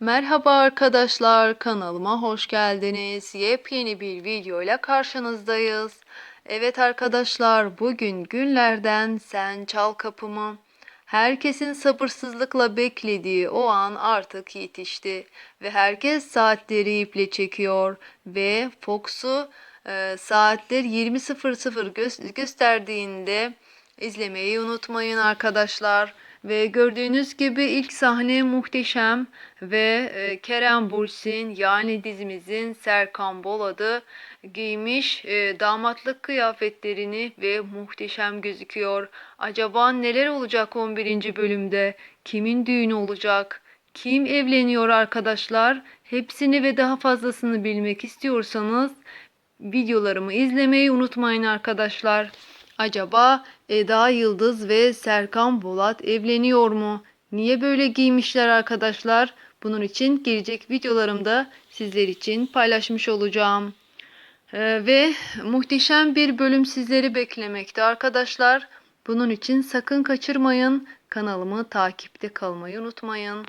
Merhaba arkadaşlar, kanalıma hoş geldiniz. Yepyeni bir video ile karşınızdayız. Evet arkadaşlar, bugün günlerden Sen Çal Kapımı. Herkesin sabırsızlıkla beklediği o an artık yetişti ve herkes saatleri iple çekiyor ve Fox'u e, saatler 20.00 gö- gösterdiğinde izlemeyi unutmayın arkadaşlar. Ve gördüğünüz gibi ilk sahne muhteşem ve e, Kerem Bürsin yani dizimizin Serkan Bolat'ı giymiş e, damatlık kıyafetlerini ve muhteşem gözüküyor. Acaba neler olacak 11. bölümde? Kimin düğünü olacak? Kim evleniyor arkadaşlar? Hepsini ve daha fazlasını bilmek istiyorsanız videolarımı izlemeyi unutmayın arkadaşlar. Acaba Eda Yıldız ve Serkan Bolat evleniyor mu? Niye böyle giymişler arkadaşlar? Bunun için gelecek videolarımda sizler için paylaşmış olacağım. Ee, ve muhteşem bir bölüm sizleri beklemekte arkadaşlar. Bunun için sakın kaçırmayın. Kanalımı takipte kalmayı unutmayın.